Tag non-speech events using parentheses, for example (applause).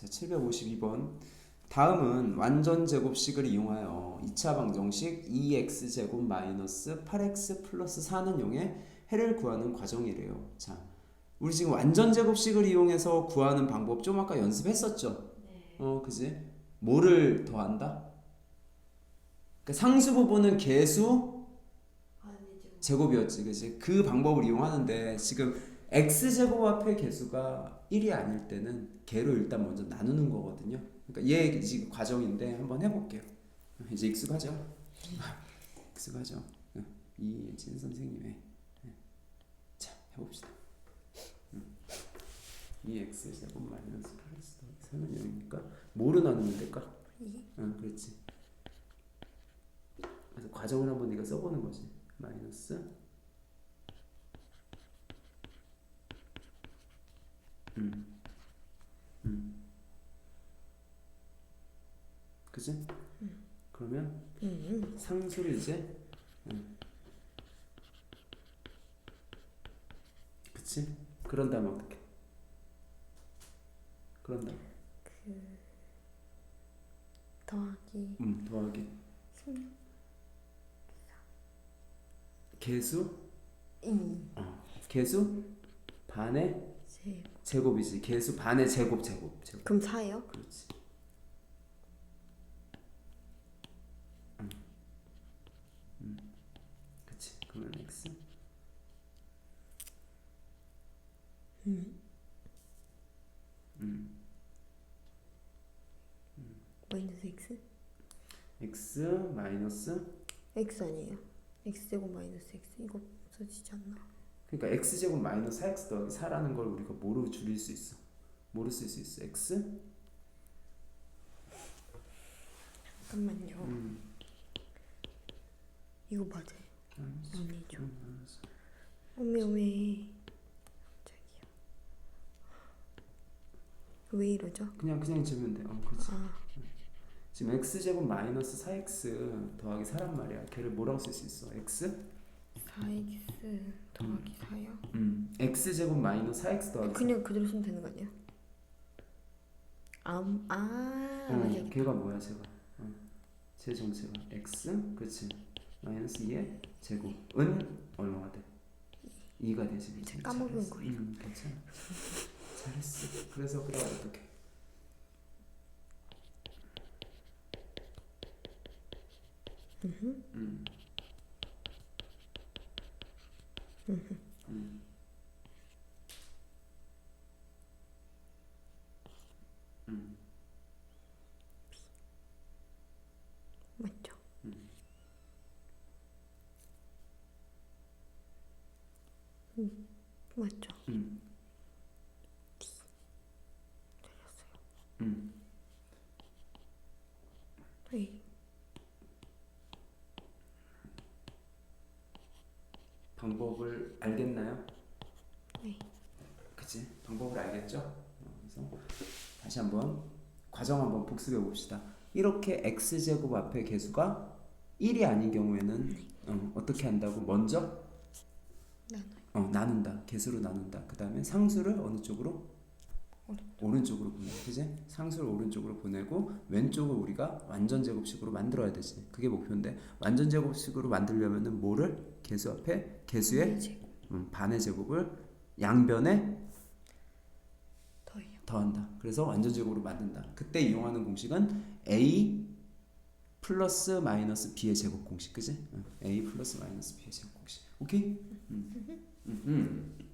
자, 752번. 다음은 완전 제곱식을 이용하여 2차 방정식 2x 제곱 마이너스 8x 플러스 4는 0의 해를 구하는 과정이래요. 자, 우리 지금 완전 제곱식을 이용해서 구하는 방법 좀 아까 연습했었죠? 네. 어, 그지? 뭐를 더한다? 그러니까 상수 부분은 개수 아니죠. 제곱이었지, 그지? 그 방법을 이용하는데 지금 x 제곱 앞에 개수가 1이 아닐 때는 개로 일단 먼저 나누는 거거든요. 그러니까 얘 지금 과정인데 한번 해볼게요. 이제 익숙하죠? 익숙하죠? 어, 이예진 선생님의 네. 자 해봅시다. 2x 제곱 마이너스 플러스 더하기 3은 0이니까 뭐로 나누면 될까? 이? 응, 그렇지. 그래서 과정을 한번 네가 써보는 거지. 마이너스. 그지? 그러면 음. 상수를 이제, 음. 그치? 그런 다음에 어떻게? 그런 다음, 더하기 음, 더하기. 16 개수 이 개수 반의 제 제곱이지 개수 반의 제곱 제곱 제곱 그럼 4예요? 그렇지 음. 음. 그치 그러면 x 음. 마이너스 x? x 마이너스 x 아니에요. x 제곱 마이너스 x 이거 없어지지 않나? 그러니까 x 제곱 마이너스 4x 더하기 4라는 걸 우리가 뭐로 줄일 수 있어 뭐로 쓸 수 있어 x 잠깐만요. 음. 이거 맞아요. 아니죠. 음. 어메 어메. 갑자기요. 왜 이러죠? 그냥 그냥 재면 돼. 어, 그렇지. 아 지금 x 제곱 마이너스 4x 더하기 4란 말이야. 걔를 뭐라고 쓸 수 있어? x? 4x 더하기 4요? 음. x 제곱 마이너스 4x 더하기 4. 그냥 그대로 쓰면 되는 거 아니에요? 아, 아 어, 맞아. 걔가 뭐야, 제가? 어. 제 정체가 x, 그렇지. 마이너스 2의 제곱은 얼마가 돼? 2가 되지. 까먹은. 거예요. 음, 괜찮아. 잘했어. 그래서 그다음 어떻게? 음. 음. 음. 맞죠? 음, 맞죠? 음. 음. 네. 방법을 알겠나요? 네. 그치? 방법을 알겠죠? 어, 그래서 다시 한번 과정 한번 복습해 봅시다. 이렇게 x 제곱 앞에 개수가 1이 아닌 경우에는 어, 어떻게 한다고? 먼저 나눠요. 어, 나눈다. 개수로 나눈다. 그 다음에 상수를 어느 쪽으로? 오른쪽으로 보내. 그지? 상수를 오른쪽으로 보내고 왼쪽을 우리가 완전 제곱식으로 만들어야 되지. 그게 목표인데 완전 제곱식으로 만들려면은 뭐를 개수 앞에 개수의 음, 반의 제곱을 양변에 더해요. 더한다. 그래서 완전 제곱으로 만든다. 그때 이용하는 공식은 a 플러스 마이너스 b의 제곱 공식, 그지? 응. a 플러스 마이너스 b의 제곱 공식. 오케이? 음. (laughs) 음. 음.